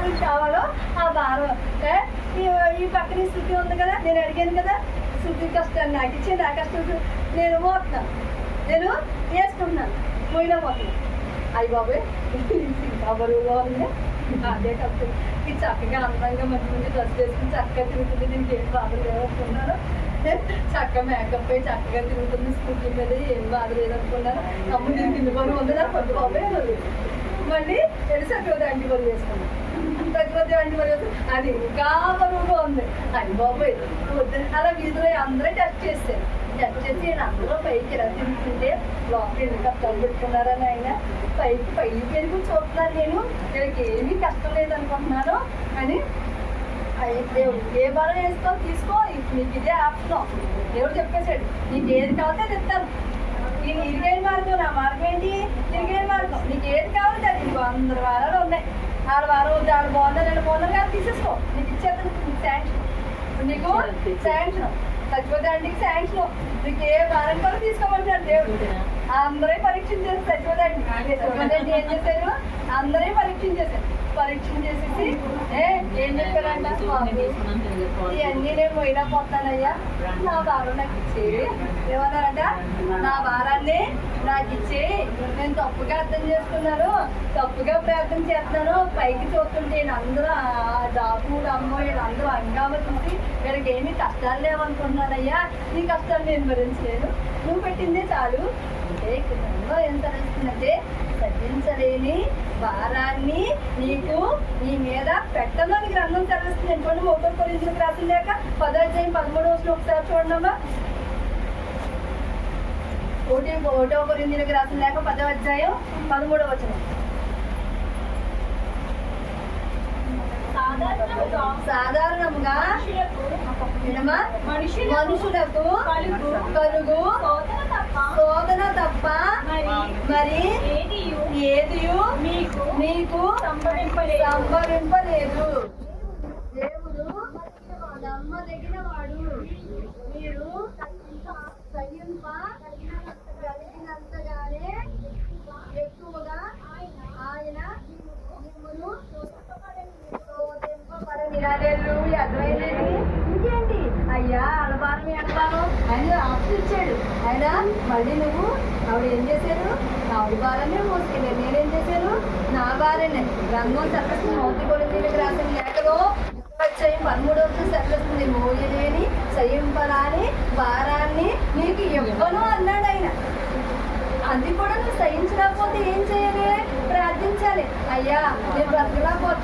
భారం కావాలో ఆ భారం ఈ ఈ పక్కన ఈ శృతి ఉంది కదా నేను అడిగాను కదా శృతి కష్టాన్ని నాకు ఇచ్చి నా కష్టం నేను మోస్తున్నాను నేను వేసుకుంటున్నాను పోయినా పోతున్నాను అయ్యి బాబోయ్ ఇంకా బరువుగా ఉంది అదే కష్టం ఇది చక్కగా అందంగా మంచి మంచి డ్రెస్ వేసుకుని చక్కగా తిరుగుతుంది దీనికి ఏం బాధలు లేవనుకున్నాను చక్కగా మేకప్ అయి చక్కగా తిరుగుతుంది స్కూటీ మీద ఏం బాధ లేదనుకున్నాను అమ్మ దీనికి ఇన్ని బరువు ఉంది? నాకు పండు బాబాయ్ మళ్ళీ తెలిసి అక్కడ అంటి వేసుకున్నాను చక్రవర్తి అంటి అది ఇంకా బరువుగా ఉంది. అయ్యి బాబాయ్. వద్దు అలా వీధిలో అందరూ టెస్ట్ చేశారు టెస్ట్ చేసి నేను అందరూ పైకి ఎలా తిరుగుతుంటే లోపల ఎన్ని కష్టాలు పెట్టుకున్నారని ఆయన పైకి పైకి పెరుగు చూస్తున్నాను నేను. వీళ్ళకి ఏమీ కష్టం లేదనుకుంటున్నాను. అని దేవుడు ఏ బలం వేసుకో తీసుకో. నీకు ఇదే ఆప్షన్. దేవుడు చెప్పేశాడు నీకు ఏది కావాలో అది ఇస్తాను. నేను ఇరిగైన మార్గం నా మార్గం ఏంటి? ఇరిగైన మార్గం. నీకు ఏది కావాలో అది నీకు వందల వారాలు ఉన్నాయి. ఆడ వారం ఉంది ఆరు బాగుందా రెండు బాగుందా కానీ తీసేసుకో. నీకు ఇచ్చేస్తాను నీకు శాంక్షన్ నీకు శాంక్షన్ చచ్చిపోతే అంటే శాంక్షన్ నీకు ఏ వారం కూడా తీసుకోమంటాడు దేవుడు. అందరే పరీక్షలు చేసి చచ్చిపోతే చచ్చిపోతే ఏం చేశారు? అందరే పరీక్షలు చేశారు. పరీక్షలు చేసేసి ఏం చెప్పారంట? స్వామి ఇవన్నీ నేను పోయినా పోతానయ్యా. నా భారం నాకు ఇచ్చేయి ఏమన్నారంట? నా భారాన్ని నాకు ఇచ్చేయి నేను తప్పుగా అర్థం చేసుకున్నాను తప్పుగా ప్రార్థన చేస్తున్నాను పైకి చూస్తుంటే అందరూ ఆ దాపుడు అమ్మ వీళ్ళందరూ అంగామ చూసి వీళ్ళకి ఏమీ కష్టాలు లేవనుకుంటున్నానయ్యా నీ కష్టాలు నేను భరించలేను నువ్వు పెట్టిందే చాలు. అంటే గ్రంథంలో ఏం తెలుస్తుందంటే తగ్గించలేని భారాన్ని నీకు నీ మీద పెట్టమని గ్రంథం తెలుస్తుంది ఎందుకంటే ఒకటో గురించి రాసిందాక పదాధ్యాయం పదమూడు వచ్చిన ఒకసారి చూడండి అమ్మా ఒకటి ఒకటో కొరిందులకు రాసిందాక పదో అధ్యాయం పదమూడవ వచనం. సాధారణంగా మనుషులకు కలుగు శోధన తప్ప మరి ఏదియు మీకు సంభవింపలేదు. దేవుడు నమ్మదగిన వాడు. శోధింపబడని అర్థమైందండి? ఇంకేంటి? అయ్యా అలబారం ఎడబారం ఆయన ఆప్షన్ ఇచ్చాడు. ఆయన మళ్ళీ నువ్వు ఆవిడ ఏం చేశారు? ఆవిడ భారాన్ని మోసుకెళ్ళారు నేనేం చేశాను? నా భార్యనే రంగం సరస్సు మౌతి కొడుకు రాసిన లేఖలో వచ్చాయి పదమూడు సరస్సుంది మోయలేని సయింపరాని భారాన్ని నీకు ఇవ్వను అన్నాడు ఆయన. అది కూడా నువ్వు సహించలేకపోతే ఏం చేయాలి? ప్రార్థించాలి. అయ్యా నేను బ్రతకలేకపోతే